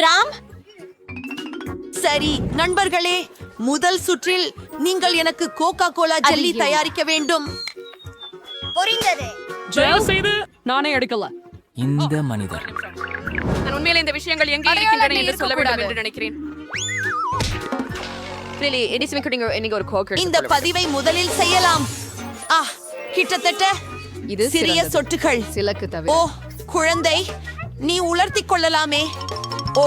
Gram? சரி நண்பர்களே முதல் சுற்றில் நீங்கள் எனக்கு கோகா கோலா ஜெல்லி. தயாரிக்க வேண்டும். புரிந்தது. தயவு செய்து நானே எடுக்கல. இந்த மனிதர். நான் உண்மையிலே இந்த விஷயங்கள் எங்கே இருக்கின்றன என்று சொல்ல வேண்டும். என்று நினைக்கிறேன். Really இனிசுமே குடிங்க இன்னைக்கு ஒரு கோக் இந்த பதிவை முதலில் செய்யலாம். ஆ கிட்டத்தட்ட இது சிறிய. சொட்டுகள். சிலக்கு தவிர. ஓ குழந்தை நீ உலர்த்திக் கொள்ளலாமே. ஓ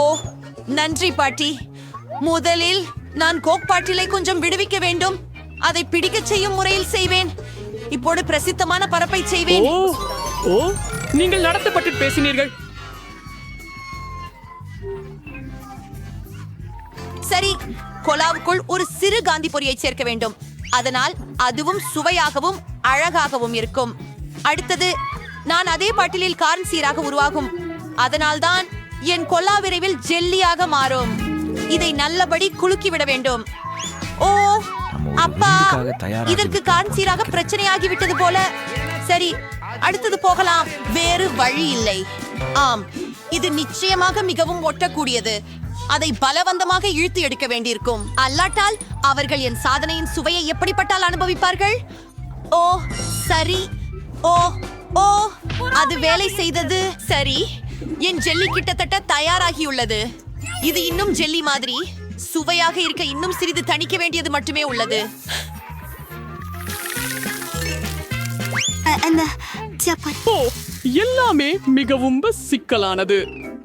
ஓ நன்றி பாட்டி. முதலில் நான் கோக் பாட்டிலை கொஞ்சம் விடுவிக்க வேண்டும். அதை பிடிக்கச் செய்யும் முறையில் செய்வேன். இப்போது பிரசித்தமான பரப்பை செய்வேன். ஓ ஓ நீங்கள் நடத்தப்பட்டு பேசினீர்கள். சரி கொலாவுக்குள் ஒரு சிறு காந்தி பொரியை சேர்க்க வேண்டும். அதனால் அதுவும் சுவையாகவும் அழகாகவும் இருக்கும். அடுத்தது நான் அதே பாட்டிலில் கார்ன் சீராக உருவாகும். அதனால்தான் என் கொல்லா விரைவில் ஜெல்லியாக மாறும். இதை நல்லபடி குலுக்கி விட வேண்டும். ஓ அப்பா இதற்கு கார்ன் சீராக பிரச்சனையாகி விட்டது போல. சரி அடுத்தது போகலாம். வேறு வழி இல்லை. ஆம் இது நிச்சயமாக மிகவும் ஒட்டக்கூடியது. அதை பலவந்தமாக இழுத்து எடுக்க வேண்டியிருக்கும். அல்லாட்டால் அவர்கள் என் சாதனையின் சுவையை எப்படிப்பட்டால் அனுபவிப்பார்கள்? ஓ சரி. ஓ ஓ அது வேலை செய்தது. சரி. என் ஜெல்லி கிட்டத்தட்ட தயாராகியுள்ளது. இது இன்னும் ஜெல்லி மாதிரி. சுவையாக இருக்க இன்னும் சிறிது தணிக்க வேண்டியது மட்டுமே உள்ளது. ஓ எல்லாமே மிகவும் சிக்கலானது.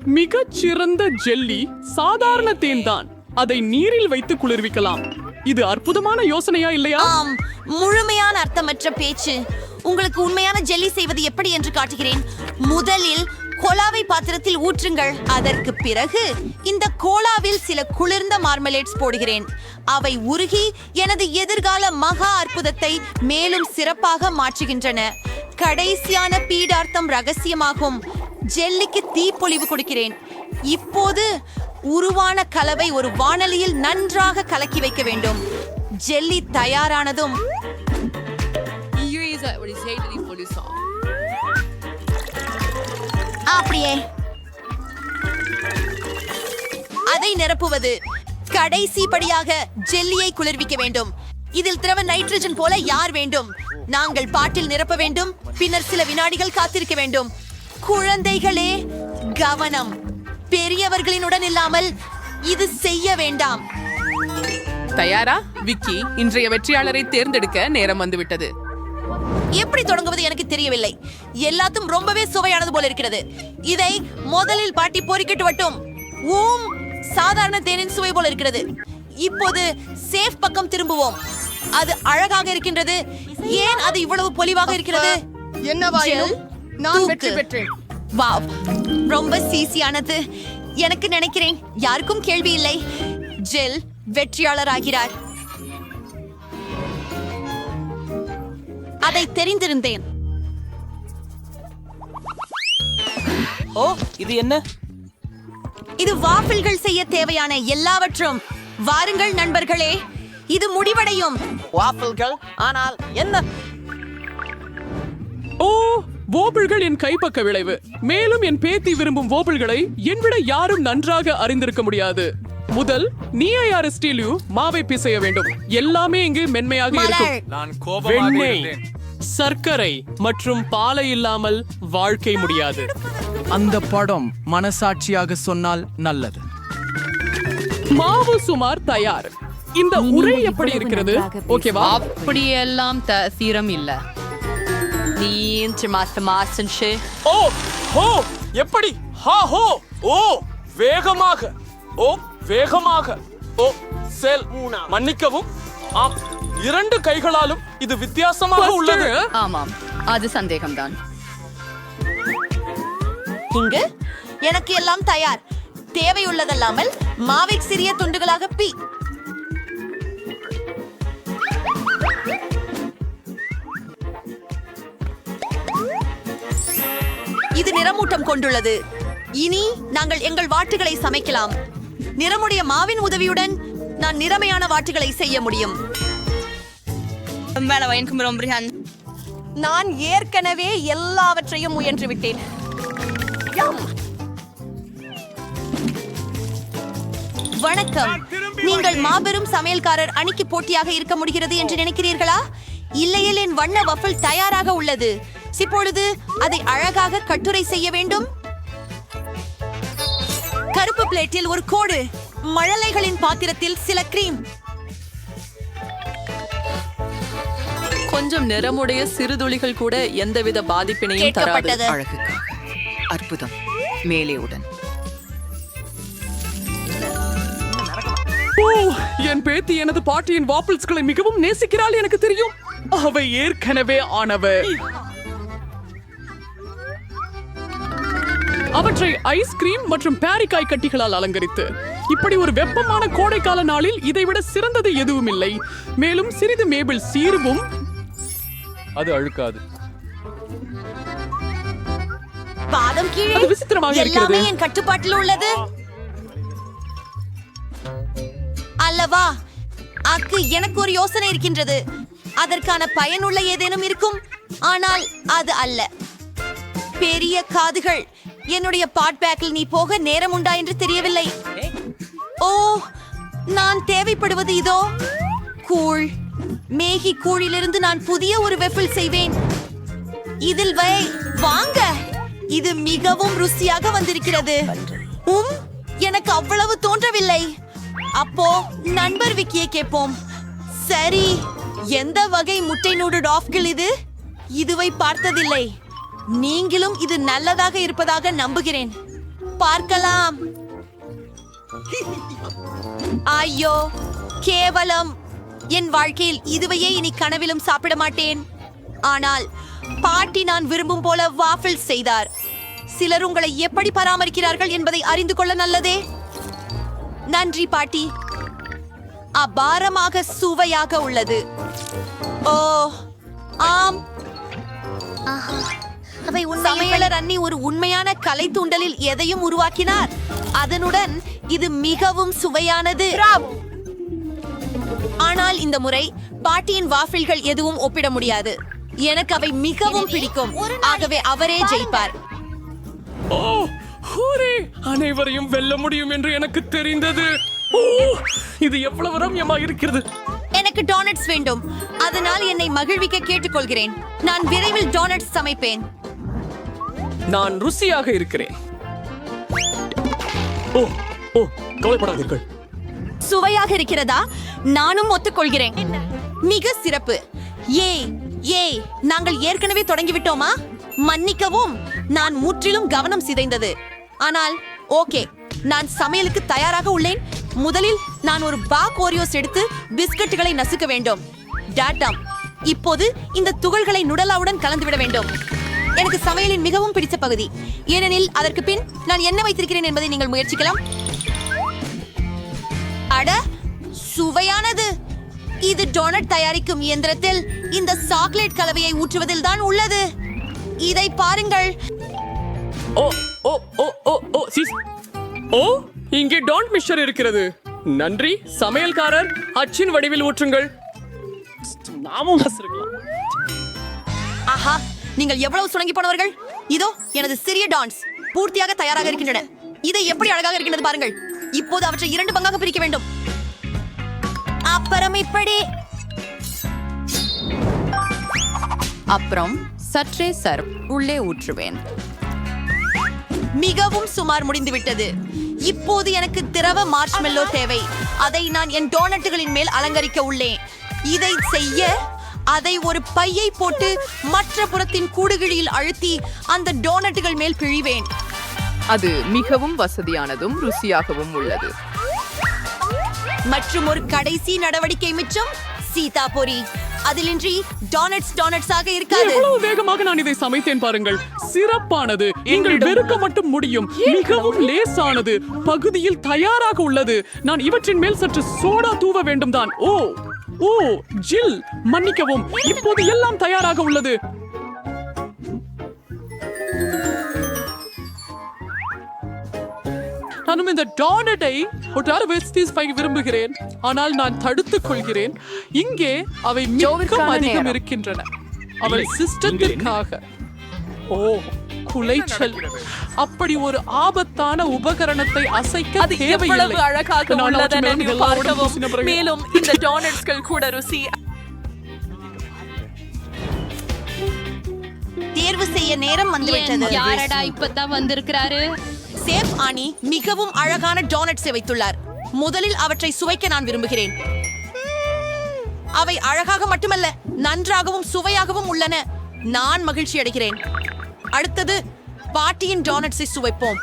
மிகச் சிறந்த ஜெல்லி சாதாரண தேன் தான் அதை நீரில் வைத்து குளிர்விக்கலாம். இது அற்புதமான யோசனையா இல்லையா? ஆம் முழுமையான அர்த்தமற்ற பேச்சு. உங்களுக்கு உண்மையான ஜெல்லி செய்வது எப்படி என்று காட்டுகிறேன். முதலில் கோலாவை பாத்திரத்தில் ஊற்றுங்கள். அதற்கு பிறகு இந்த கோலாவில் சில குளிர்ந்த மார்மலேட்ஸ் போடுகிறேன். அவை உருகி எனது எதிர்கால மகா அற்புதத்தை மேலும் சிறப்பாக மாற்றுகின்றன. கடைசியான பீடார்த்தம் ரகசியமாகும். ஜெல்லிக்கு தீப்பொழிவு கொடுக்கிறேன். இப்போது உருவான கலவை ஒரு வானலியில் நன்றாக கலக்கி வைக்க வேண்டும். ஜெல்லி தயாரானதும் அப்படியே. அதை நிரப்புவது கடைசி படியாக ஜெல்லியை குளிர்விக்க வேண்டும். இதில் திரவ நைட்ரஜன் போல யார் வேண்டும்? நாங்கள் பாட்டில் நிரப்ப வேண்டும் பின்னர் சில வினாடிகள் காத்திருக்க வேண்டும். குழந்தைகளே கவனம். பெரியவர்களினுடன் இல்லாமல் இது செய்ய வேண்டாம். தயாரா? விக்கி இன்றைய வெற்றியாளரை தேர்ந்தெடுக்க நேரம் வந்துவிட்டது. எப்படி தொடங்குவது எனக்கு தெரியவில்லை. எல்லாத்தும் ரொம்பவே சுவையானது போல இருக்கிறது. இதை முதலில் பாட்டி பொறிக்கிட்டு வட்டும் ஊம் சாதாரண தேனின் சுவை போல இருக்கிறது. இப்போது சேஃப் பக்கம் திரும்புவோம். அது அழகாக இருக்கின்றது. ஏன் அது இவ்வளவு பொலிவாக இருக்கிறது? வாவ் ரொம்ப சீசியானது. எனக்கு நினைக்கிறேன் யாருக்கும் கேள்வி இல்லை. ஜெல் வெற்றியாளர் ஆகிறார் அதை தெரிந்திருந்தேன். ஓ இது என்ன? இது வாஃபிள்கள் செய்ய தேவையான எல்லாவற்றும். வாருங்கள் நண்பர்களே இது முடிவடையும். வாஃபிள்கள்? ஆனால் என்ன? ஓ வோபிள்கள் என் கைப்பக்க விளைவு. மேலும் என் பேத்தி விரும்பும் வோபிள்களை விட யாரும் நன்றாக அறிந்திருக்க முடியாது. முதல் நீஐஆர் ஸ்டீலியூ மாவை பிசைய வேண்டும். எல்லாமே இங்கு மென்மையாக இருக்கும். நான் வெண்ணெய் சர்க்கரை மற்றும் பாலை இல்லாமல் வாழ்க்கை முடியாது. அந்த படம் மனசாட்சியாக சொன்னால் நல்லது. மாவு சுமார் தயார். இந்த உரை எப்படி இருக்கிறது? ஓகேவா? அப்படியெல்லாம் தீரம் இல்ல. நீ மாசம் மாசம் ஓ ஹோ எப்படி? ஹா ஹோ ஓ வேகமாக. ஓ வேகமாக ஓ செல் மன்னிக்கவும். ஆம் இரண்டு கைகளாலும் இது வித்தியாசமாக உள்ளது. ஆமாம் அது சந்தேகம்தான். இங்கு எனக்கு எல்லாம் தயார். தேவையுள்ளதல்லாமல் மாவை சிறிய துண்டுகளாக பி. இது நிறமூட்டம் கொண்டுள்ளது. இனி நாங்கள் எங்கள் வாட்டுகளை சமைக்கலாம். நிறமுடைய மாவின் உதவியுடன் நான் நிறமையான வாட்டுகளை செய்ய முடியும். நான் ஏற்கனவே எல்லாவற்றையும் முயன்று விட்டேன். வணக்கம். நீங்கள் மாபெரும் சமையல்காரர் அணிக்கு போட்டியாக இருக்க முடிகிறது என்று நினைக்கிறீர்களா? இல்லையில் என் வண்ண வஃபிள் தயாராக உள்ளது. இப்பொழுது அதை அழகாக கட்டுரை செய்ய வேண்டும். பிளேட்டில் ஒரு கோடு. மழலைகளின் பாத்திரத்தில் சில கிரீம் கொஞ்சம் நிறமுடைய சிறுதுளிகள் கூட எந்தவித பாதிப்பினையும் தராது. அழகுக்காக அற்புதம். மேலே உடன். ஓ என் பேத்தி எனது பாட்டியின் வாப்பிள்ஸ்களை மிகவும் நேசிக்கிறாள் எனக்கு தெரியும். அவை ஏற்கனவே ஆனவ. அவற்றை ஐஸ்கிரீம் மற்றும் பேரிக்காய் கட்டிகளால் அலங்கரித்து. இப்படி ஒரு வெப்பமான கோடைக்கால நாளில் இதைவிட சிறந்தது எதுவும் இல்லை மேலும் சிறிது மேபிள் சீர்வும் அது அழுக்காது. பாதம் கீழே அது விசித்திரமாக எல்லாமே இருக்கிறது. என் கட்டுப்பாட்டில் உள்ளது. அல்லவா? அக்கு எனக்கு ஒரு யோசனை இருக்கின்றது. அதற்கான பயனுள்ள ஏதேனும் இருக்கும்? ஆனால் அது அல்ல. பெரிய காதுகள். என்னுடைய பாட் பேக்கில் நீ போக நேரம் உண்டா என்று தெரியவில்லை. ஓ நான் தேவைப்படுவது இதோ. கூழ். மேகி கூழிலிருந்து நான் புதிய ஒரு வெஃபில் செய்வேன். இதில் வை வாங்க. இது மிகவும் ருசியாக வந்திருக்கிறது. உம் எனக்கு அவ்வளவு தோன்றவில்லை. அப்போ நண்பர் விக்கியை கேட்போம். சரி எந்த வகை முட்டை நூடு டாஃப்கள் இது? இதுவை பார்த்ததில்லை. நீங்களும் இது நல்லதாக இருப்பதாக நம்புகிறேன். பார்க்கலாம். ஐயோ கேவலம். என் வாழ்க்கையில் இதுவையே இனி கனவிலும் சாப்பிட மாட்டேன். ஆனால் பாட்டி நான் விரும்பும் போல வாஃபிள் செய்தார். சிலர் உங்களை எப்படி பராமரிக்கிறார்கள் என்பதை அறிந்து கொள்ள நல்லதே. நன்றி பாட்டி. அபாரமாக சுவையாக உள்ளது. ஓ ஆம். அவை சமையலர் அண்ணி ஒரு உண்மையான கலை தூண்டலில் எதையும் உருவாக்கினார். அதனுடன் இது மிகவும் சுவையானது. ஆனால் இந்த முறை பாட்டியின் வாஃபிள்கள் எதுவும் ஒப்பிட முடியாது. எனக்கு அவை மிகவும் பிடிக்கும். ஆகவே அவரே ஜெயிப்பார். ஓ ஹூரே! அனைவரையும் வெல்ல முடியும் என்று எனக்கு தெரிந்தது. இது எவ்வளவு ரம்யமா இருக்கிறது. எனக்கு டோனட்ஸ் வேண்டும். அதனால் என்னை மகிழ்விக்க கேட்டுக்கொள்கிறேன். நான் விரைவில் டோனட்ஸ் சமைப்பேன். நான் ருசியாக இருக்கிறேன். ஓ ஓ கவலைப்படாதீர்கள். சுவையாக இருக்கிறதா? நானும் ஒத்துக்கொள்கிறேன். மிக சிறப்பு. ஏய் ஏய் நாங்கள் ஏற்கனவே தொடங்கிவிட்டோமா? மன்னிக்கவும் நான் முற்றிலும் கவனம் சிதைந்தது. ஆனால் ஓகே நான் சமையலுக்கு தயாராக உள்ளேன். முதலில் நான் ஒரு பாக் ஓரியோஸ் எடுத்து பிஸ்கட்டுகளை நசுக்க வேண்டும். டாட்டாம். இப்போது இந்த துகள்களை நுடலாவுடன் கலந்துவிட வேண்டும். எனக்கு சமையலின் மிகவும் பிடித்த பகுதி. ஏனெனில் அதற்கு பின் நான் என்ன வைத்திருக்கிறேன் என்பதை நீங்கள் முயற்சிக்கலாம். அட சுவையானது! இது டோனட் தயாரிக்கும் இயந்திரத்தில் இந்த சாக்லேட் கலவையை ஊற்றுவதில் தான் உள்ளது. இதை பாருங்கள். ஓ ஓ ஓ ஓ ஓ சீஸ் ஓ இங்கே டான்ட் மிக்சர் இருக்கிறது. நன்றி சமையல்காரர் அச்சின் வடிவில் ஊற்றுங்கள். நாமும் ஆஹா நீங்கள் எவ்வளவு சுணங்கி போனவர்கள்? இதோ எனது சிறிய டான்ஸ் பூர்த்தியாக தயாராக இருக்கின்றன. இதை எப்படி அழகாக இருக்கின்றது பாருங்கள். இப்போது அவற்றை இரண்டு பங்காக பிரிக்க வேண்டும். அப்புறம் இப்படி. அப்புறம் சற்றே சர் உள்ளே ஊற்றுவேன். மிகவும் சுமார் முடிந்துவிட்டது. இப்போது எனக்கு திரவ மார்ஷ்மெல்லோ தேவை. அதை நான் என் டோனட்டுகளின் மேல் அலங்கரிக்க உள்ளேன். இதை செய்ய அதை ஒரு பையை போட்டு மற்ற புறத்தின் கூடுகிழியில் அழுத்தி அந்த டோனட்டுகள் மேல் பிழிவேன். அது மிகவும் வசதியானதும் ருசியாகவும் உள்ளது. மற்றும் ஒரு கடைசி நடவடிக்கை மிச்சம் சீதா பொரி அதிலின்றி டோனட்ஸ் டோனட்ஸாக இருக்காது. எவ்வளவு வேகமாக நான் இதை சமைத்தேன் பாருங்கள். சிறப்பானது. நீங்கள் வெறுக்க மட்டும் முடியும். மிகவும் லேசானது. பகுதியில் தயாராக உள்ளது. நான் இவற்றின் மேல் சற்று சோடா தூவ வேண்டும் தான் ஓ! ஓ ஜில். மன்னிக்கவும். இப்போது எல்லாம் தயாராக உள்ளது. நானும் இந்த டானட்டை ஒட்டார வெஸ்டீஸ் பை விரும்புகிறேன். ஆனால் நான் தடுத்துக் கொள்கிறேன். இங்கே அவை மிகவும் அதிகம். இருக்கின்றன. அவள் சிஸ்டத்திற்காக. ஓ குலைச்சல். அப்படி ஒரு ஆபத்தான உபகரணத்தை அசைக்க அது எவ்வளவு அழகாக உள்ளதென பார்க்கவும். மேலும் இந்த டோனட்ஸ்கள் கூட ருசி. தேர்வு செய்ய நேரம் வந்துவிட்டது. யாரடா இப்பதான் வந்திருக்கிறாரு? சேப் ஆனி மிகவும் அழகான டோனட்ஸை வைத்துள்ளார். முதலில் அவற்றை சுவைக்க நான் விரும்புகிறேன். அவை அழகாக மட்டுமல்ல நன்றாகவும் சுவையாகவும் உள்ளன. நான் மகிழ்ச்சி அடைகிறேன் அடுத்தது பாட்டியின் டோனட்ஸை சுவைப்போம்.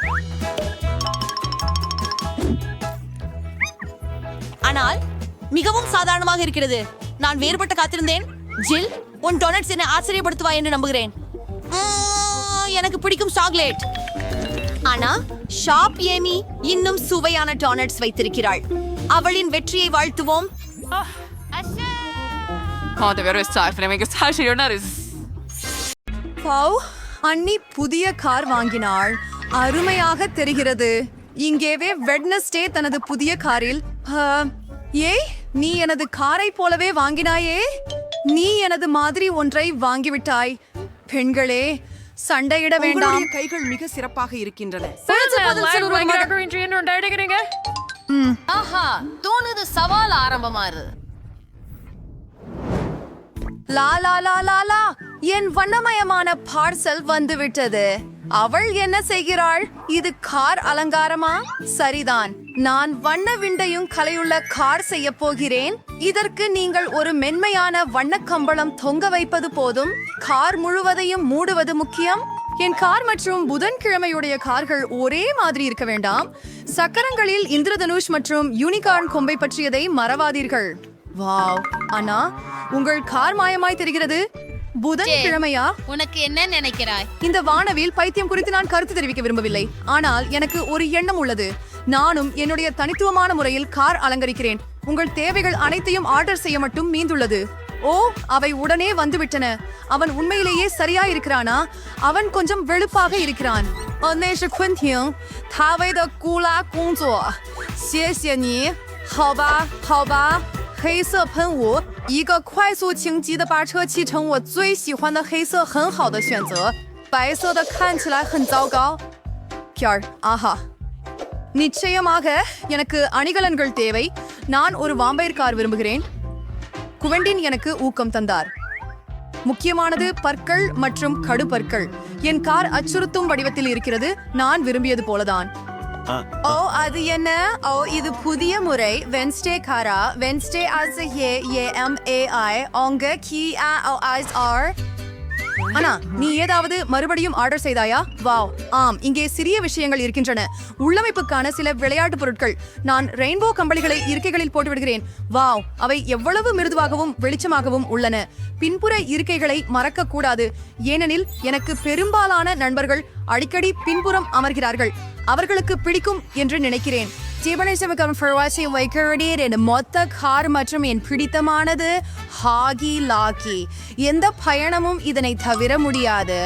ஆனால் மிகவும் சாதாரணமாக இருக்கிறது. நான் வேறுபட்ட காத்திருந்தேன். ஜில் உன் டொனட்ஸ் என்னை ஆச்சரியப்படுத்துவா என்று நம்புகிறேன். எனக்கு பிடிக்கும் சாக்லேட் ஆனா ஷாப் ஏமி இன்னும் சுவையான டோனட்ஸ் வைத்திருக்கிறாள். அவளின் வெற்றியை வாழ்த்துவோம். அண்ணி புதிய கார் வாங்கினாள். அருமையாக தெரிகிறது. இங்கேவே வெட்னஸ்டே தனது புதிய காரில் ஆ, ஏய் நீ எனது காரை போலவே வாங்கினாயே? நீ எனது மாதிரி ஒன்றை வாங்கிவிட்டாய். பெண்களே சண்டையிட வேண்டாம். கைகள் மிக சிறப்பாக இருக்கின்றன. ஆஹா தோணுது சவால் ஆரம்பமாறு லா லா லா லா லா. என் வண்ணமயமான பார்சல் வந்துவிட்டது. அவள் என்ன செய்கிறாள்? இது கார் அலங்காரமா? சரிதான். நான் வண்ண விண்டையும் கலையுள்ள கார் செய்ய போகிறேன். இதற்கு நீங்கள் ஒரு மென்மையான வண்ணக்கம்பளம் தொங்க வைப்பது போதும். கார் முழுவதையும் மூடுவது முக்கியம். என் கார் மற்றும் புதன்கிழமையுடைய கார்கள் ஒரே மாதிரி இருக்க வேண்டாம். சக்கரங்களில் இந்திரதனுஷ் மற்றும் யூனிகார்ன் கொம்பை பற்றியதை மறவாதீர்கள். வாவ். அண்ணா உங்கள் கார் மாயமாய் தெரிகிறது. புதன்கிழமையா உனக்கு என்ன நினைக்கிறாய் இந்த வானவில் பைத்தியம் குறித்து நான் கருத்து தெரிவிக்க விரும்பவில்லை ஆனால் எனக்கு ஒரு எண்ணம் உள்ளது நானும் என்னுடைய தனித்துவமான முறையில் கார் அலங்கரிக்கிறேன் உங்கள் தேவைகள் அனைத்தையும் ஆர்டர் செய்ய மட்டும் மீந்துள்ளது ஓ அவை உடனே வந்துவிட்டன அவன் உண்மையிலேயே சரியா இருக்கிறானா அவன் கொஞ்சம் வெளுப்பாக இருக்கிறான் 哦，那是昆汀，他为的咕啦工作，谢谢你，好吧，好吧。黑色喷雾， 一个快速轻击的把车漆成我最喜欢的黑色，很好的选择。白色的看起来很糟糕。பியார் ஆஹா நிச்சயமாக எனக்கு அணிகலன்கள் தேவை நான் ஒரு வாம்பயர் கார் விரும்புகிறேன் குவெண்டின் எனக்கு ஊக்கம் தந்தார் முக்கியமானது பற்கள் மற்றும் கடுபற்கள் என் கார் அச்சுறுத்தும் வடிவத்தில் இருக்கிறது நான் விரும்பியது போலதான் ஓ அது என்ன? ஓ இது புதிய முறை. வென்ஸ்டே காரா வென்ஸ்டே ஆஸ் ஏ ஏ எம் ஏ ஐ ஓங்க கி ஆ ஓ ஐஸ் ஆர் அண்ணா நீ ஏதாவது மறுபடியும் ஆர்டர் செய்தாயா? வாவ் ஆம் இங்கே சிறிய விஷயங்கள் இருக்கின்றன. உள்ளமைப்புக்கான சில விளையாட்டு பொருட்கள். நான் ரெயின்போ கம்பளிகளை இருக்கைகளில் போட்டு விடுகிறேன் வாவ் அவை எவ்வளவு மிருதுவாகவும் வெளிச்சமாகவும் உள்ளன. பின்புற இருக்கைகளை மறக்க கூடாது ஏனெனில் எனக்கு பெரும்பாலான நண்பர்கள் அடிக்கடி பின்புறம் அமர்கிறார்கள். அவர்களுக்கு பிடிக்கும் என்று நினைக்கிறேன். ஜீவனேசமுகம் ஃபர்வாசி வைக்கிறீர் என் மொத்த கார் மற்றும் என் பிடித்தமானது ஹாகி லாக்கி எந்த பயணமும் இதனை தவிர முடியாது.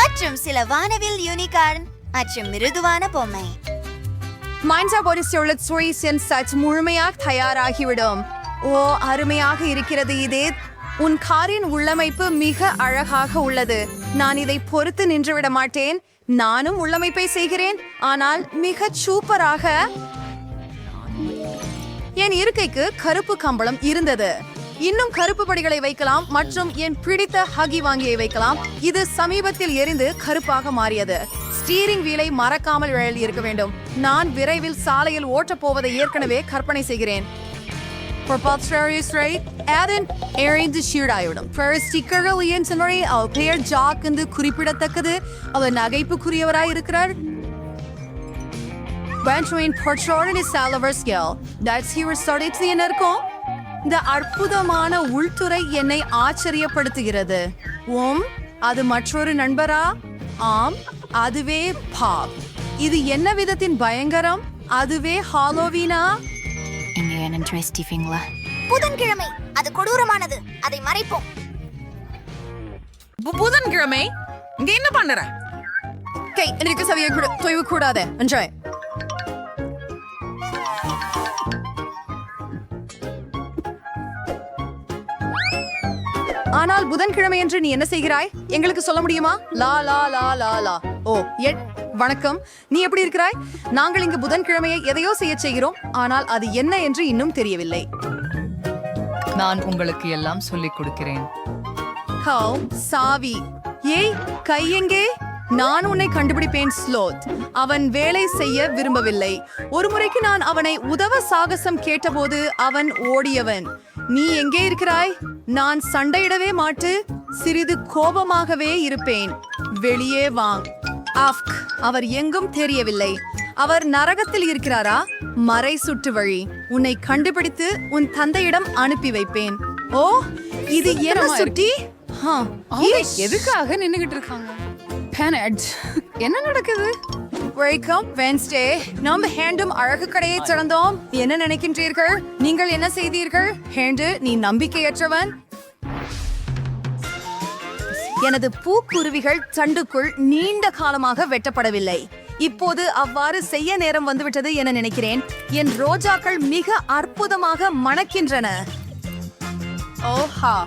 மற்றும் சில வானவில் யூனிகார்ன் மற்றும் மிருதுவான பொம்மை. மைன்ஸா பொரிசுள்ள சுவைசன் சச் முழுமையாக தயாராகிவிடும். ஓ அருமையாக இருக்கிறது இதே உன் காரின் உள்ளமைப்பு மிக அழகாக உள்ளது. நான் இதை பொறுத்து நின்றுவிட மாட்டேன். நானும் உள்ளமைப்பை செய்கிறேன். ஆனால் மிக சூப்பராக என் இருக்கைக்கு கருப்பு கம்பளம் இருந்தது. இன்னும் கருப்பு படிகளை வைக்கலாம் மற்றும் என் பிடித்த ஹகி வாங்கியை வைக்கலாம். இது சமீபத்தில் எரிந்து கருப்பாக மாறியது. ஸ்டீரிங் வீலை மறக்காமல் இருக்க வேண்டும். நான் விரைவில் சாலையில் ஓட்டப் போவதை ஏற்கனவே கற்பனை செய்கிறேன். For Baltrarius Right, Aden Aaron de Shirdayoடம் First ஸ்டிக்கர்கள் இயன்றவரை அவர் பெயர் ஜாக் என்று குறிப்பிடத்தக்கது அவர் நகைப்புக்குரியவராய் இருக்கிறார் Benjamin Portron is Salivers Gill. That's he started என்ன இருக்கும் இந்த அற்புதமான உள்துறை என்னை ஆச்சரியப்படுத்துகிறது ஓம் அது மற்றொரு நண்பரா ஆம் அதுவே பாப் இது என்ன விதத்தின் பயங்கரம் அதுவே ஹாலோவீனா புதன்கிழமை. அது கொடூரமானது. அதை மறைப்போம். புதன்கிழமை? இங்க என்ன பண்ணுற? கை எனக்கு சவியை கூட தொய்வு கூடாது. என்ஜாய் ஆனால் புதன்கிழமை என்று நீ என்ன செய்கிறாய்? எங்களுக்கு சொல்ல முடியுமா? லா லா லா லா லா. ஓ எட் வணக்கம். நீ எப்படி இருக்கிறாய்? நாங்கள் இங்கு புதன்கிழமையை எதையோ செய்ய செய்கிறோம். ஆனால் அது என்ன என்று இன்னும் தெரியவில்லை. நான் உங்களுக்கு எல்லாம் சொல்லிக் கொடுக்கிறேன். ஹவ் சாவி. ஏய் கை எங்கே? நான் உன்னை கண்டுபிடிப்பேன் ஸ்லோத். அவன் வேலை செய்ய விரும்பவில்லை. ஒரு முறைக்கு நான் அவனை உதவ சாகசம் கேட்டபோது அவன் ஓடியவன். நீ எங்கே இருக்கிறாய்? நான் சண்டையிடவே மாட்டு சிறிது கோபமாகவே இருப்பேன். வெளியே வாங் ஆஃப்க் அவர் எங்கும் தெரியவில்லை. அவர் நரகத்தில் இருக்கிறாரா? மறை சுட்டு வழி. உன்னை கண்டுபிடித்து உன் தந்தையிடம் அனுப்பி வைப்பேன். ஓ இது என்ன சுட்டி. எதுக்காக நின்னுகிட்டு இருக்காங்க? என்ன நடக்குது? வெல்கம் வென்ஸ்டே நாம் ஹேண்டும் அழகு கடையை திறந்தோம் என்ன நினைக்கின்றீர்கள்? நீங்கள் என்ன செய்தீர்கள்? ஹேண்டு நீ நம்பிக்கையற்றவன். எனது பூக்குருவிகள் சண்டுக்குள் நீண்ட காலமாக வெட்டப்படவில்லை. இப்போது அவ்வாறு செய்ய நேரம் வந்துவிட்டது என நினைக்கிறேன். என் ரோஜாக்கள் மிக அற்புதமாக மணக்கின்றன. ஓஹா.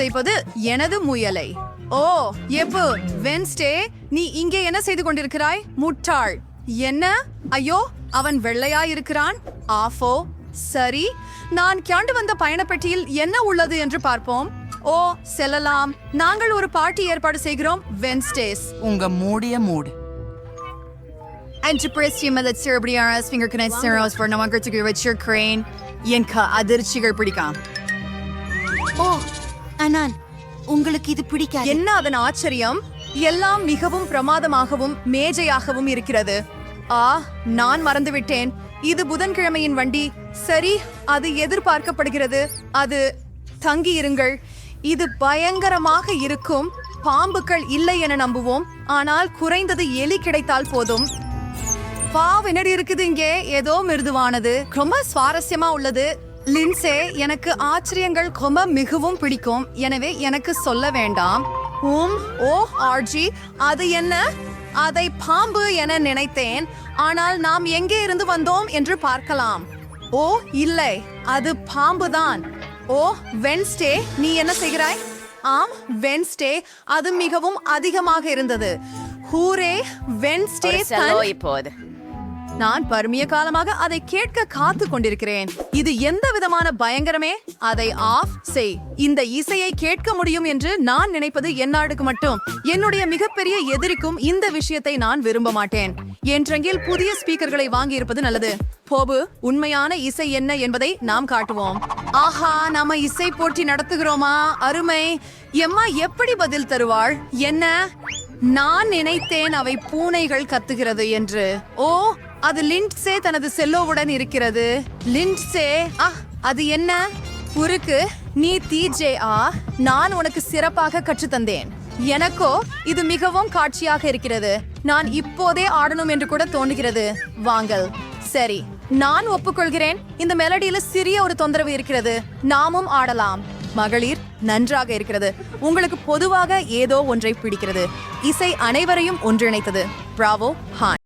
இப்போது எனது முயலை. ஓ எப்பு வென்ஸ்டே நீ இங்கே என்ன செய்து கொண்டிருக்கிறாய்? முட்டாள். என்ன? ஐயோ அவன் வெள்ளையா இருக்கிறான் ஆஃபோ சரி. நான் கியாண்டு வந்த பயணப்பெட்டியில் என்ன உள்ளது என்று பார்ப்போம். ஓ செல்லலாம். நாங்கள் ஒரு பார்ட்டி ஏற்பாடு செய்கிறோம். வென்ஸ்டேஸ் உங்க மூடிய மூடு. Finger connect zeros for no one to give your crane? எனக்கு அதிர்ச்சிகள் பிடிக்காம் ஓ அனான் உங்களுக்கு இது பிடிக்காது. என்ன அதன் ஆச்சரியம்? எல்லாம் மிகவும் பிரமாதமாகவும் மேஜையாகவும் இருக்கிறது. ஆ நான் மறந்துவிட்டேன். இது புதன்கிழமையின் வண்டி. சரி அது எதிர்பார்க்கப்படுகிறது. அது தங்கி இருங்கள் இது பயங்கரமாக இருக்கும். பாம்புகள் இல்லை என நம்புவோம். ஆனால் குறைந்தது எலி கிடைத்தால் போதும். பாவ் என்னடி இருக்குது இங்கே? ஏதோ மிருதுவானது. ரொம்ப சுவாரஸ்யமா உள்ளது. லின்சே எனக்கு ஆச்சரியங்கள் ரொம்ப மிகவும் பிடிக்கும். எனவே எனக்கு சொல்ல வேண்டாம். உம் ஓ ஆர்ஜி அது என்ன? அதை பாம்பு என நினைத்தேன். ஆனால் நாம் எங்கே இருந்து வந்தோம் என்று பார்க்கலாம். ஓ இல்லை அது பாம்புதான். ஓ வென்ஸ்டே நீ என்ன செய்கிறாய்? ஆம் வென்ஸ்டே அது மிகவும் அதிகமாக இருந்தது. ஹூரே வென்ஸ்டே இப்போது நான் பருமிய காலமாக அதை கேட்க காத்து கொண்டிருக்கிறேன். இது எந்த விதமான பயங்கரமே? அதை ஆஃப் செய். இந்த இசையை கேட்க முடியும் என்று நான் நினைப்பது என்னாடுக்கு மட்டும். என்னுடைய மிகப்பெரிய எதிரிக்கும் இந்த விஷயத்தை நான் விரும்ப மாட்டேன். என்றெங்கில் புதிய ஸ்பீக்கர்களை வாங்கி இருப்பது நல்லது. போபு உண்மையான இசை என்ன என்பதை நாம் காட்டுவோம். ஆஹா நாம இசை போட்டி நடத்துகிறோமா? அருமை. எம்மா எப்படி பதில் தருவாள்? என்ன? நான் நினைத்தேன் அவை பூனைகள் கத்துகிறது என்று. ஓ அது லிண்ட்ஸே தனது செல்லோவுடன் இருக்கிறது. லிண்ட்ஸே ஆஹ் அது என்ன? உருக்கு நீ தீஜே ஆ நான் உனக்கு சிறப்பாக கற்றுத்தந்தேன். எனக்கோ இது மிகவும் காட்சியாக இருக்கிறது. நான் இப்போதே ஆடணும் என்று கூட தோன்றுகிறது. வாங்கல். சரி. நான் ஒப்புக்கொள்கிறேன். இந்த மெலடியில சிறிய ஒரு தொந்தரவு இருக்கிறது. நாமும் ஆடலாம். மகளிர் நன்றாக இருக்கிறது. உங்களுக்கு பொதுவாக ஏதோ ஒன்றை பிடிக்கிறது. இசை அனைவரையும் ஒன்றிணைத்தது. பிராவோ ஹான்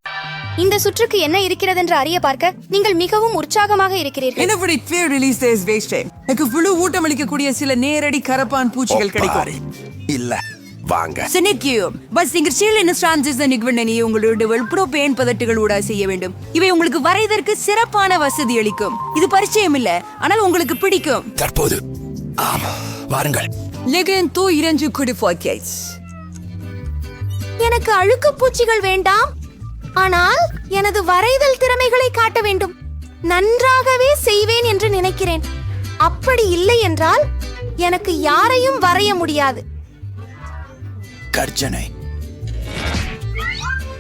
இந்த சுற்றுக்கு என்ன இருக்கிறது என்று அறிய பார்க்க நீங்கள் மிகவும் உற்சாகமாக இருக்கிறீர்கள். என்னபடி பேர் ரிலீஸ் டேஸ் வேஸ்ட் எனக்கு புழு ஊட்டமளிக்கக்கூடிய சில நேரடி கரப்பான் பூச்சிகள் கிடைக்கும். இல்ல. வாங்க. சினிக்கியும் பஸ் இங்க சீலின ஸ்டான்சஸ் நிகழ்வனி உங்களோட வெல்ப்ரோ பேன் பதட்டுகள் ஊடா செய்ய வேண்டும். இவை உங்களுக்கு வரைதற்கு சிறப்பான வசதி அளிக்கும். இது பரிச்சயம் இல்ல ஆனால் உங்களுக்கு பிடிக்கும். தற்போது ஆமா வாருங்கள். லெகன் தூ இரஞ்சு குடி பாக்கெட்ஸ் எனக்கு அழுக்கு பூச்சிகள் வேண்டாம். ஆனால் எனது வரைதல் திறமைகளை காட்ட வேண்டும். நன்றாகவே செய்வேன் என்று நினைக்கிறேன். அப்படி இல்லை என்றால் எனக்கு யாரையும் வரைய முடியாது. கர்ஜனை.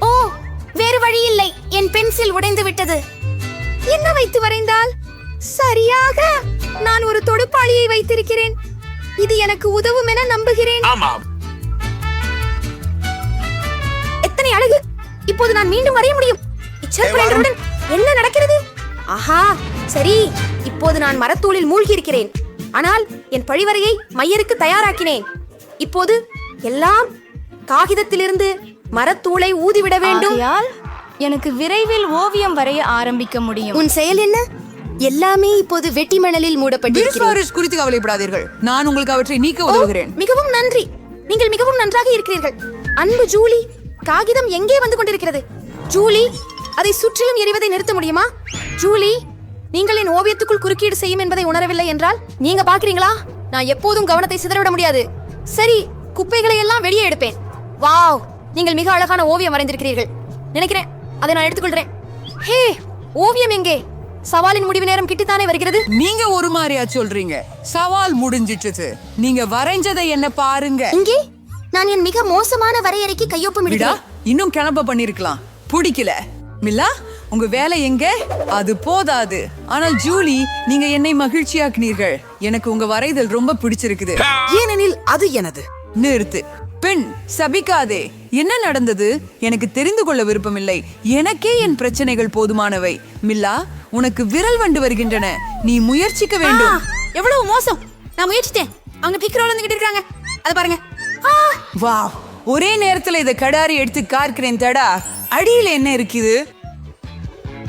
ஓ வேறு வழி இல்லை. என் பென்சில் உடைந்து விட்டது. என்ன வைத்து வரைந்தால்? சரியாக. நான் ஒரு தொடுப்பாளியை வைத்திருக்கிறேன். இது எனக்கு உதவும் என நம்புகிறேன். ஆமாம். எத்தனை அழகு. இப்போது நான் மீண்டும் வரைய முடியும். இச்சற்புடன் என்ன நடக்கிறது? ஆஹா சரி. இப்போது நான் மரத்தூளில் மூழ்கி இருக்கிறேன் ஆனால் என் பழிவரையை மையருக்கு தயாராக்கினேன். இப்போது எல்லாம் காகிதத்திலிருந்து மரத்தூளை ஊதிவிட வேண்டும். எனக்கு விரைவில் ஓவியம் வரைய ஆரம்பிக்க முடியும். உன் செயல் என்ன? எல்லாமே இப்போது வெட்டி மணலில் மூடப்பட்டிருக்கிறது. பில்ஃபாரிஸ் குறித்து கவலைப்படாதீர்கள். நான் உங்களுக்கு அவற்றை நீக்க உதவுகிறேன். மிகவும் நன்றி. நீங்கள் மிகவும் நன்றாக இருக்கிறீர்கள். அன்பு ஜூலி காகிதம் எங்கே வந்து கொண்டிருக்கிறது? ஜூலி அதை சுற்றிலும் எறிவதை நிறுத்த முடியுமா? ஜூலி நீங்கள் என் ஓவியத்துக்குள் குறுக்கீடு செய்யும் என்பதை உணரவில்லை என்றால் நீங்க பாக்குறீங்களா நான் எப்போதும் கவனத்தை சிதறவிட முடியாது. சரி குப்பைகளை எல்லாம் வெளியே எடுப்பேன். வாவ் நீங்கள் மிக அழகான ஓவியம் வரைந்திருக்கிறீர்கள். நினைக்கிறேன் அதை நான் எடுத்துக்கொள்றேன். ஹே ஓவியம் எங்கே? சவாலின் முடிவு நேரம் கிட்டித்தானே வருகிறது? நீங்க ஒரு மாதிரியா சொல்றீங்க. சவால் முடிஞ்சிட்டு நீங்க வரைஞ்சதை என்ன பாருங்க. இங்கே நான் என் மிக மோசமான வரையறைக்கு விடா கையொப்பமிடுகிறேன் இன்னும் கிளம்ப பண்ணிருக்கலாம். பிடிக்கல. மில்லா உங்க வேலை எங்க? அது போதாது. ஆனால் ஜூலி நீங்க என்னை மகிழ்ச்சியாக்குனீர்கள். எனக்கு உங்க வரைதல் ரொம்ப பிடிச்சிருக்குது. ஏனெனில் அது எனது. நிறுத்து. பெண் சபிக்காதே. என்ன நடந்தது? எனக்கு தெரிந்து கொள்ள விருப்பமில்லை. எனக்கே என் பிரச்சனைகள் போதுமானவை. மில்லா உனக்கு விரல் வண்டு வருகின்றன. நீ முயற்சிக்க வேண்டும். எவ்வளவு மோசம். நான் முயற்சித்தேன். அவங்க பிக்ரோல வந்துகிட்டு இருக்காங்க. அத பாருங்க. வா ஒரே நேரத்துல இத கடாரி எடுத்து கார்க்கிறேன் தடா. அடியில என்ன இருக்குது?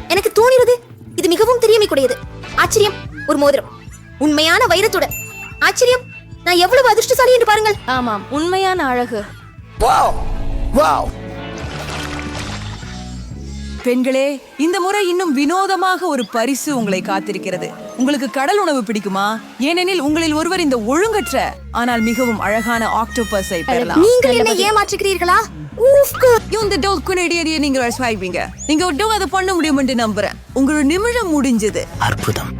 எனக்கு தோணிறது இது மிகவும் திரியமைக்குடையது ஆச்சரியம். ஒரு மோதிரம். உண்மையான வைரத்துடன் ஆச்சரியம். நான் எவ்வளவு அதிர்ஷ்டசாலி என்று பாருங்கள். ஆமாம் உண்மையான அழகு. வாவ் வாவ் பெண்களே இந்த முறை இன்னும் வினோதமாக ஒரு பரிசு உங்களை காத்திருக்கிறது. உங்களுக்கு கடல் உணவு பிடிக்குமா? ஏனெனில் உங்களில் ஒருவர் இந்த ஒழுங்கற்ற ஆனால் மிகவும் அழகான ஆக்டோபஸை பெறலாம். நீங்கள் என்ன ஏமாற்றுகிறீர்களா. இந்த டோல் குனடியடியை நீங்க ஸ்வைப்பீங்க நீங்க ஒரு அதை பண்ண முடியும் என்று நம்புறேன். உங்களோட நிமிடம் முடிஞ்சது. அற்புதம்.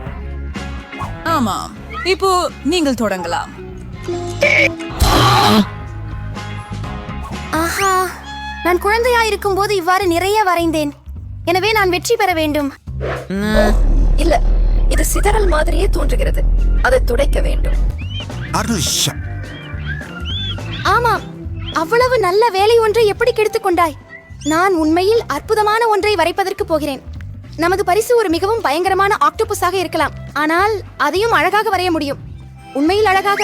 ஆமாம். இப்போ நீங்கள் தொடங்கலாம். ஆஹா நான் குழந்தையா இருக்கும்போது இவ்வாறு நிறைய வரைந்தேன். எனவே நான் வெற்றி பெற வேண்டும். இல்ல இது சிதறல் மாதிரியே தோன்றுகிறது. அதை துடைக்க வேண்டும். ஆமாம் அவ்வளவு நல்ல வேலை ஒன்றை எப்படி கெடுத்துக் கொண்டாய்? நான் உண்மையில் அற்புதமான ஒன்றை வரைப்பதற்கு போகிறேன். நமது பரிசு ஒரு மிகவும் பயங்கரமான ஆக்டோபஸாக இருக்கலாம். ஆனால் அதையும் அழகாக வரைய முடியும். உண்மையில் அழகாக.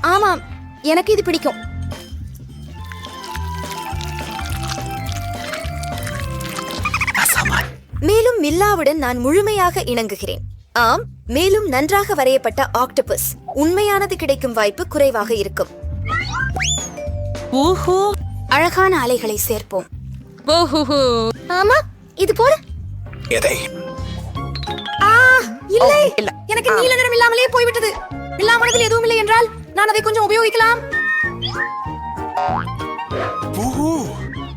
ஆமாம் எனக்கு இது பிடிக்கும். மேலும் மில்லாவுடன் நான் முழுமையாக இணங்குகிறேன். ஆம் மேலும் நன்றாக வரையப்பட்ட ஆக்டோபஸ். உண்மையானது கிடைக்கும் வாய்ப்பு குறைவாக இருக்கும். ஓஹோ. அழகான அலைகளை சேர்ப்போம். ஓஹோ ஆமா இது போல. எதை? இல்லை. எனக்கு நீல நிறம் இல்லாமலே போய்விட்டது. இல்லாமனதில் எதுவும் இல்லை என்றால் நான் அதை கொஞ்சம் உபயோகிக்கலாம்.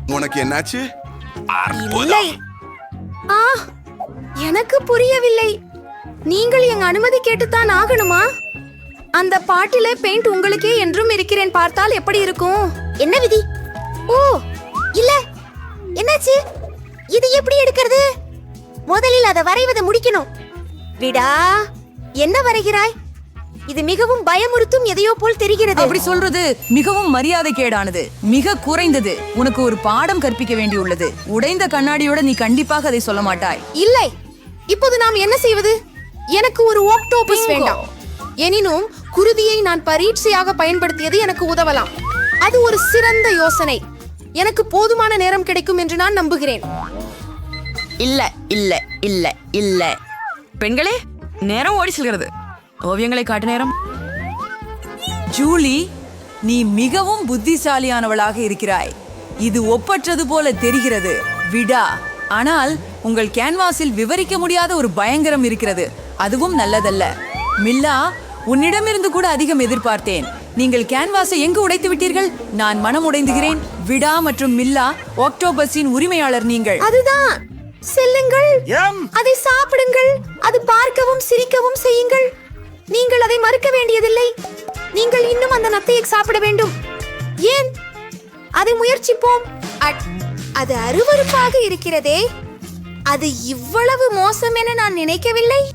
உனக்கு என்னாச்சு? இல்லை. ஆ எனக்கு புரியவில்லை. நீங்கள் எங்க அனுமதி கேட்டுத்தான் ஆகணுமா? அந்த பாட்டில பெயிண்ட் உங்களுக்கே என்றும் இருக்கிறேன். பார்த்தால் எப்படி இருக்கும்? என்ன விதி? ஓ இல்ல. என்னாச்சு? இது எப்படி எடுக்கிறது? முதலில் அதை வரைவதை முடிக்கணும். விடா என்ன வரைகிறாய்? இது மிகவும் பயமுறுத்தும் எதையோ போல் தெரிகிறது. அப்படி சொல்றது மிகவும் மரியாதை கேடானது மிக குறைந்தது. உனக்கு ஒரு பாடம் கற்பிக்க வேண்டியுள்ளது. உடைந்த கண்ணாடியோட நீ கண்டிப்பாக அதை சொல்ல மாட்டாய். இல்லை. இப்போது நாம் என்ன செய்வது? எனக்கு ஒரு ஆக்டோபஸ் வேண்டாம். எனினும் குருதியை நான் பரீட்சையாக பயன்படுத்தியது எனக்கு உதவலாம். அது ஒரு சிறந்த யோசனை. எனக்கு போதுமான நேரம் கிடைக்கும் என்று நான் நம்புகிறேன். இல்ல இல்ல இல்ல இல்ல. பெண்களே நேரம் ஓடி செல்கிறது. ஓவியங்களை காட்டு நேரம். ஜூலி நீ மிகவும் புத்திசாலியானவளாக இருக்கிறாய். இது ஒப்பற்றது போல தெரிகிறது. விடா. ஆனால் உங்கள் கேன்வாஸில் விவரிக்க முடியாத ஒரு பயங்கரம் இருக்கிறது. அதுவும் நல்லதல்ல. மில்லா உன்னிடமிருந்து கூட அதிகம் எதிர்பார்த்தேன். நீங்கள் கேன்வாஸை எங்கு உடைத்து விட்டீர்கள்? நான் மனம் உடைந்துகிறேன். விடா மற்றும் மில்லா ஆக்டோபஸின் உரிமையாளர் நீங்கள். அதுதான். செல்லுங்கள். அதை சாப்பிடுங்கள். அது பார்க்கவும் சிரிக்கவும் செய்யுங்கள். நீங்கள் அதை மறுக்க வேண்டியதில்லை. நீங்கள் இன்னும் அந்த நத்தையை சாப்பிட வேண்டும். ஏன்? அதை முயற்சிப்போம். அட்- அது அருவருப்பாக இருக்கிறதே. அது இவ்வளவு மோசம் என நான் நினைக்கவில்லை.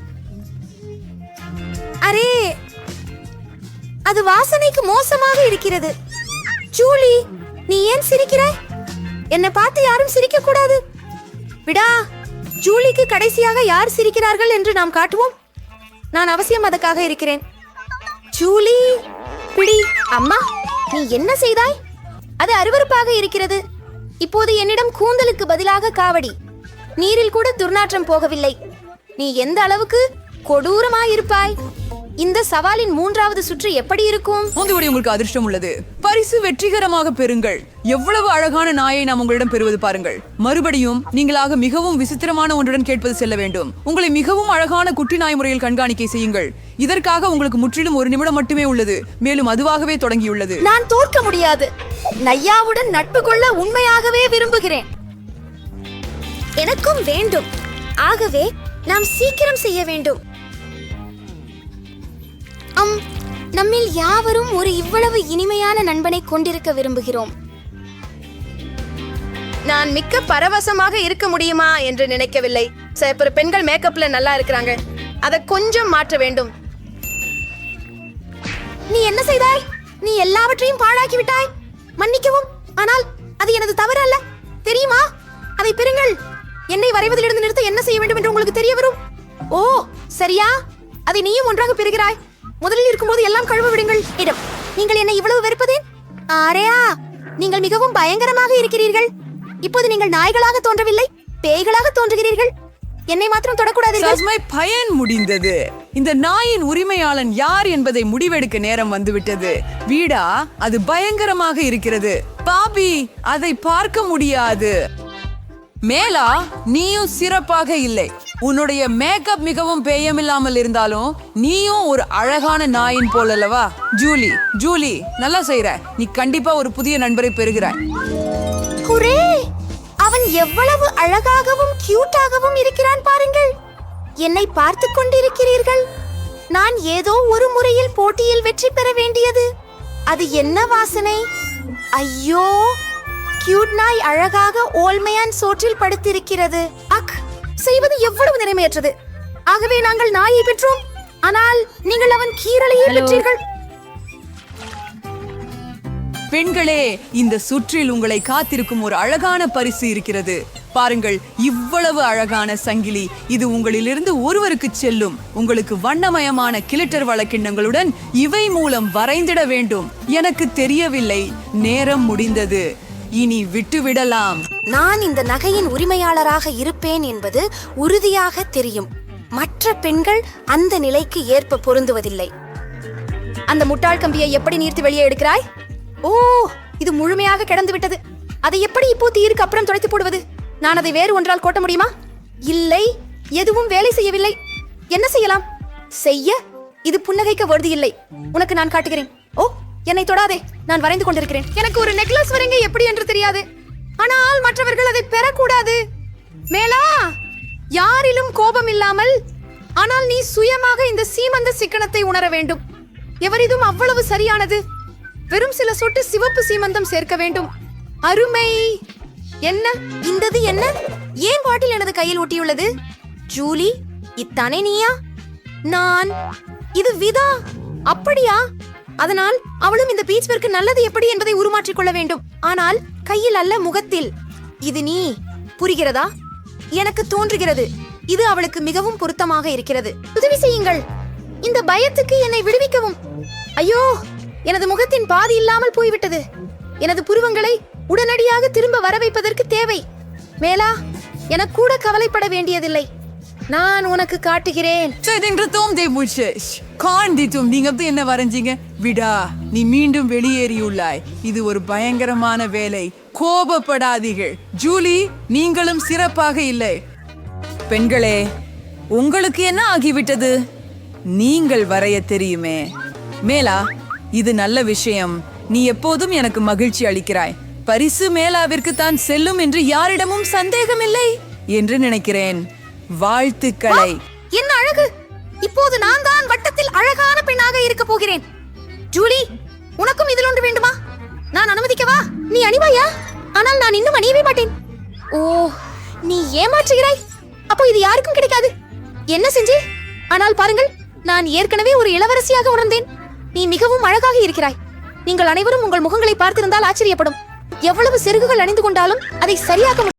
அரே அது வாசனைக்கு மோசமாக இருக்கிறது. ஜூலி நீ ஏன் சிரிக்கிறாய்? என்னை பார்த்து யாரும் சிரிக்க கூடாது விடா ஜூலிக்கு கடைசியாக யார் சிரிக்கிறார்கள் என்று நாம் காட்டுவோம். நான் அவசியம் அதற்காக இருக்கிறேன். ஜூலி பிடி அம்மா நீ என்ன செய்தாய்? அது அருவருப்பாக இருக்கிறது. இப்போது என்னிடம் கூந்தலுக்கு பதிலாக காவடி. நீரில் கூட துர்நாற்றம் போகவில்லை. நீ எந்த அளவுக்கு கொடூரமாயிருப்பாய்? இந்த சவாலின் மூன்றாவது சுற்று எப்படி இருக்கும்? உங்களுடைய உங்களுக்கு அதிர்ஷ்டம் உள்ளது. பரிசு வெற்றிகரமாக பெறுங்கள். எவ்வளவு அழகான நாயை நாம் உங்களிடம் பெறுவது பாருங்கள். மறுபடியும் நீங்களாக மிகவும் விசித்திரமான ஒன்றுடன் கேட்பது செல்ல வேண்டும். உங்களை மிகவும் அழகான குட்டி நாய் முறையில் கண்காணிக்கை செய்யுங்கள். இதற்காக உங்களுக்கு முற்றிலும் ஒரு நிமிடம் மட்டுமே உள்ளது. மேலும் அதுவாகவே தொடங்கியுள்ளது. நான் தோற்க முடியாது. நையாவுடன் நட்பு கொள்ள உண்மையாகவே விரும்புகிறேன். எனக்கும் வேண்டும். ஆகவே நாம் சீக்கிரம் செய்ய வேண்டும். அம் நம்மில் யாவரும் ஒரு இவ்வளவு இனிமையான நண்பனை கொண்டிருக்க விரும்புகிறோம். நான் மிக்க பரவசமாக இருக்க முடியுமா என்று நினைக்கவில்லை. சில பெண்கள் மேக்கப்ல நல்லா இருக்கிறாங்க. அதை கொஞ்சம் மாற்ற வேண்டும். நீ என்ன செய்தாய்? நீ எல்லாவற்றையும் பாழாக்கி விட்டாய். மன்னிக்கவும். ஆனால் அது எனது தவறு அல்ல தெரியுமா? அதை பெறுங்கள். என்னை வரைவதிலிருந்து நிறுத்த என்ன செய்ய வேண்டும் என்று உங்களுக்கு தெரிய வரும்? ஓ சரியா? அதை நீயும் ஒன்றாக பெறுகிறாய். முதலில் இருக்கும்போது எல்லாம் கழுவ விடுங்கள். இடம். நீங்கள் என்னை இவ்வளவு வெறுப்பதேன்? ஆரையா நீங்கள் மிகவும் பயங்கரமாக இருக்கிறீர்கள். இப்போது நீங்கள் நாய்களாக தோன்றவில்லை பேய்களாக தோன்றுகிறீர்கள். என்னை மாத்திரம் தொடக்கூடாது பயன் முடிந்தது. இந்த நாயின் உரிமையாளன் யார் என்பதை முடிவெடுக்க நேரம் வந்துவிட்டது. வீடா அது பயங்கரமாக இருக்கிறது. பாபி அதை பார்க்க முடியாது. மேலா நீயும் சிறப்பாக இல்லை. உன்னுடைய மேக்கப் மிகவும் பேயமில்லாமல் இருந்தாலும் நீயும் ஒரு அழகான நாயின் போல் அல்லவா? ஜூலி ஜூலி நல்லா செய்யற நீ கண்டிப்பா ஒரு புதிய நண்பரை பெறுகிறாய். ஹுரே அவன் எவ்வளவு அழகாகவும் கியூட்டாகவும் இருக்கிறான் பாருங்கள். என்னை பார்த்து கொண்டிருக்கிறீர்கள். நான் ஏதோ ஒரு முறையில் போட்டியில் வெற்றி பெற வேண்டியது. அது என்ன வாசனை? ஐயோ! கியூட் நாய் அழகாக ஓல்மையான் சோற்றில் படுத்திருக்கிறது. அக் செய்வது எவ்வளவு நிலைமையற்றது. ஆகவே நாங்கள் நாயை பெற்றோம். ஆனால் நீங்கள் அவன் கீரலையே பெற்றீர்கள். பெண்களே இந்த சுற்றில் உங்களை காத்திருக்கும் ஒரு அழகான பரிசு இருக்கிறது. பாருங்கள் இவ்வளவு அழகான சங்கிலி. இது உங்களிலிருந்து ஒருவருக்கு செல்லும். உங்களுக்கு வண்ணமயமான கிளிட்டர் வழக்கிண்ணங்களுடன் இவை மூலம் வரைந்திட வேண்டும். எனக்கு தெரியவில்லை. நேரம் முடிந்தது. இனி விட்டுவிடலாம். நான் இந்த நகையின் உரிமையாளராக இருப்பேன் என்பது உறுதியாக தெரியும். மற்ற பெண்கள் அந்த நிலைக்கு ஏற்ப பொருந்துவதில்லை. அந்த முட்டாள் கம்பியை எப்படி நீர்த்து வெளியே எடுக்கிறாய்? ஓ இது முழுமையாக கிடந்து விட்டது அதை எப்படி இப்போ தீருக்கு அப்புறம் துடைத்து போடுவது? நான் அதை வேறு ஒன்றால் கோட்ட முடியுமா? இல்லை எதுவும் வேலை செய்யவில்லை. என்ன செய்யலாம்? செய்ய இது புன்னகைக்க வருது இல்லை. உனக்கு நான் காட்டுகிறேன். ஓ என்னை தொடாதே நான் வரைந்து கொண்டிருக்கிறேன். எனக்கு ஒரு நெக்லஸ் வரைங்க எப்படி என்று தெரியாது. ஆனால் மற்றவர்கள் அதை பெறக்கூடாது. மேலா யாரிலும் கோபம் இல்லாமல் ஆனால் நீ சுயமாக இந்த சீமந்த சிக்கனத்தை உணர வேண்டும். எவரிதும் அவ்வளவு சரியானது. வெறும் சில சொட்டு சிவப்பு சீமந்தம் சேர்க்க வேண்டும். அருமை. என்ன? இந்தது என்ன? ஏன் பாட்டில் எனது கையில் ஒட்டியுள்ளது? ஜூலி இத்தானே நீயா? நான் இது விதா அப்படியா? அதனால் அவளும் இந்த பீச் ஒர்க்கு நல்லது எப்படி என்பதை உருமாற்றிக் கொள்ள வேண்டும். ஆனால் கையில் அல்ல முகத்தில். இது நீ புரிகிறதா? எனக்கு தோன்றுகிறது. இது அவளுக்கு மிகவும் பொருத்தமாக இருக்கிறது. உதவி செய்யுங்கள். இந்த பயத்துக்கு என்னை விடுவிக்கவும். ஐயோ எனது முகத்தின் பாதி இல்லாமல் போய்விட்டது. எனது புருவங்களை உடனடியாக திரும்ப வர வைப்பதற்கு தேவை. மேலா எனக்கு கூட கவலைப்பட வேண்டியதில்லை. நான் உனக்கு காட்டுகிறேன். செய்தின்றதும் தே முச்சேஷ் தும் நீங்க வந்து என்ன வரைஞ்சீங்க? விடா நீ மீண்டும் வெளியேறியுள்ளாய். இது ஒரு பயங்கரமான வேலை. கோபப்படாதீர்கள். ஜூலி நீங்களும் சிறப்பாக இல்லை. பெண்களே உங்களுக்கு என்ன ஆகிவிட்டது? நீங்கள் வரைய தெரியுமே. மேலா இது நல்ல விஷயம். நீ எப்போதும் எனக்கு மகிழ்ச்சி அளிக்கிறாய். பரிசு மேலாவிற்கு தான் செல்லும் என்று யாரிடமும் சந்தேகமில்லை? என்று நினைக்கிறேன். வாழ்த்துக்களை. என்ன அழகு? இப்போது நான் தான் வட்டத்தில் அழகான பெண்ணாக இருக்க போகிறேன். ஜூலி உனக்கும் இதில் ஒன்று வேண்டுமா? நான் அனுமதிக்கவா? நீ அணிவாயா? ஆனால் நான் இன்னும் அணியவே மாட்டேன். ஓ நீ ஏமாற்றுகிறாய். அப்போ இது யாருக்கும் கிடைக்காது. என்ன செஞ்சே? ஆனால் பாருங்கள் நான் ஏற்கனவே ஒரு இளவரசியாக உணர்ந்தேன். நீ மிகவும் அழகாக இருக்கிறாய். நீங்கள் அனைவரும் உங்கள் முகங்களை பார்த்திருந்தால் ஆச்சரியப்படும். எவ்வளவு செருகுகள் அணிந்து கொண்டாலும் அதை சரியாக